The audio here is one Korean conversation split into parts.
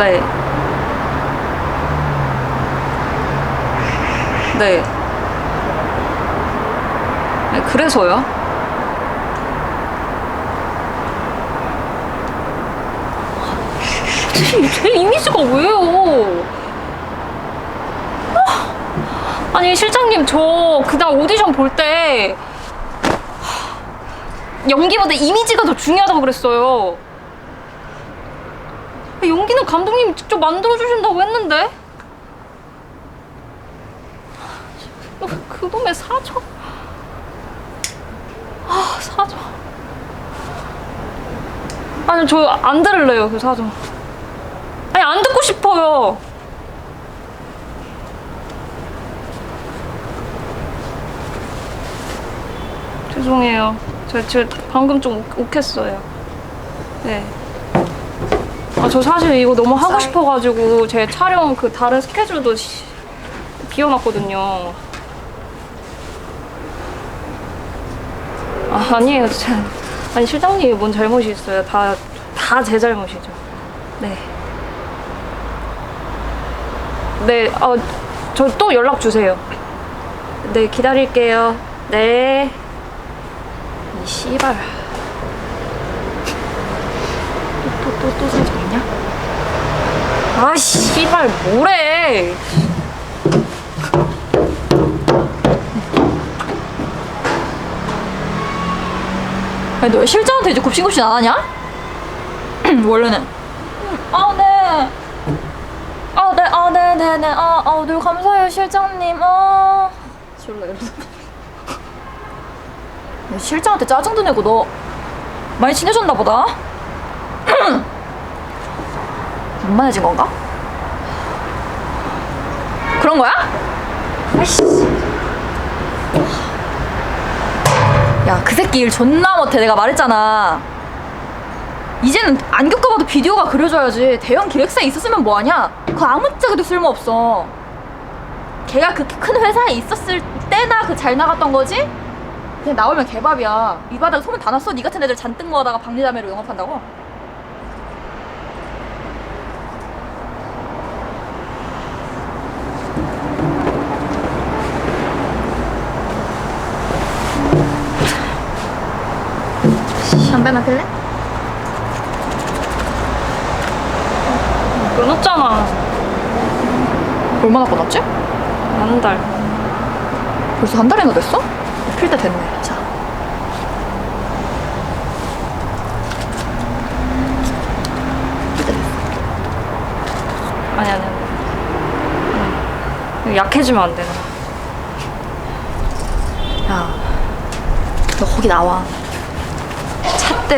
네. 네. 네, 그래서요? 제, 제 이미지가 왜요? 아, 아니, 실장님, 저 그날 오디션 볼 때 연기보다 이미지가 더 중요하다고 그랬어요. 연기는 감독님이 직접 만들어주신다고 했는데? 그 놈의 사정. 아, 사정. 아니, 저 안 들을래요, 그 사정. 아니, 안 듣고 싶어요. 죄송해요. 저, 저 방금 좀 욱- 욱했어요. 네. 아, 저 사실 이거 너무 하고 싶어가지고 제 촬영 그 다른 스케줄도 시- 비워놨거든요. 아, 아니에요. 제, 아니, 실장님이 뭔 잘못이 있어요. 다, 다 제 잘못이죠. 네. 네, 어, 저 또 연락 주세요. 네, 기다릴게요. 네. 이 씨발. 또, 또, 또 사정이냐? 아, 씨발, 뭐래. 아니 너 실장한테 이제 굽신굽신 안 하냐? 원래는 아 네. 아 네, 아 네, 네, 네. 아, 아, 늘 감사해요, 실장님. 아. 졸라 이러서. 실장한테 짜증도 내고 너 많이 친해졌나 보다. 만만해진 건가? 그런 거야? 아이씨. 야, 그 새끼 일 존나 못해. 내가 말했잖아. 이제는 안 겪어봐도 비디오가 그려져야지. 대형 기획사에 있었으면 뭐하냐? 그거 아무짝에도 쓸모없어. 걔가 그렇게 큰 회사에 있었을 때나 그 잘 나갔던 거지? 그냥 나오면 개밥이야. 이 바닥에 소문 다 났어. 니 같은 애들 잔뜩 모아다가 박리자매로 영업한다고? 담배나 필래? 끊었잖아. 얼마나 끊었지? 한 달. 벌써 한 달이나 됐어? 필 때 됐네. 자. 필 때 됐어. 아니, 아니, 아니. 응. 약해지면 안 되나. 야, 너 거기 나와.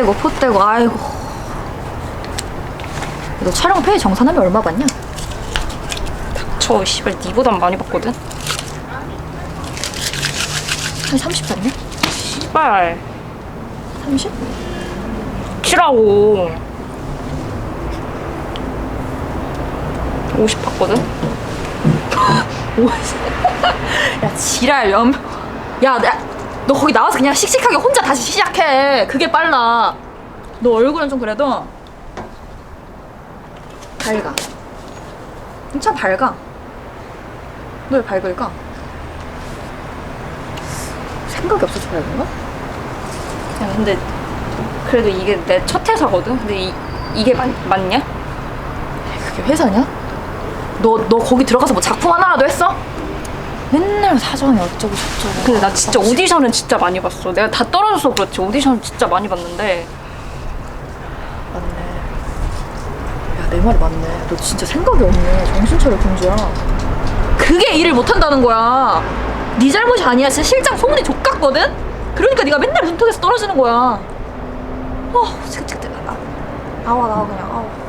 포 떼고 아이고. 너 촬영 페이 정산하면 얼마 받냐? 저, 씨발, 니보단 많이 받거든? 한 30 받냐? 씨발. 30? 치라고. 50 받거든? 야 지랄 염. 야, 나, 너 거기 나와서 그냥 씩씩하게 혼자 다시 시작해. 그게 빨라. 너 얼굴은 좀 그래도 밝아. 진짜 밝아. 너 왜 밝을까? 생각이 없어서 밝은가? 야, 근데, 그래도 이게 내 첫 회사거든? 근데 이, 이게 맞, 맞냐? 그게 회사냐? 너, 너 거기 들어가서 뭐 작품 하나라도 했어? 맨날 사정이 어쩌고 저쩌고. 근데 나 진짜 오디션은 진짜 많이 봤어. 내가 다 떨어져서 그렇지. 오디션 진짜 많이 봤는데. 맞네. 야, 내 말이 맞네. 너 진짜 생각이 없네. 정신 차려, 공주야. 그게 일을 못한다는 거야. 네 잘못이 아니야. 진짜 실장 소문이 족같거든? 그러니까 네가 맨날 문턱에서 떨어지는 거야. 어, 지긋지긋해. 아, 나와, 나와, 그냥. 아우.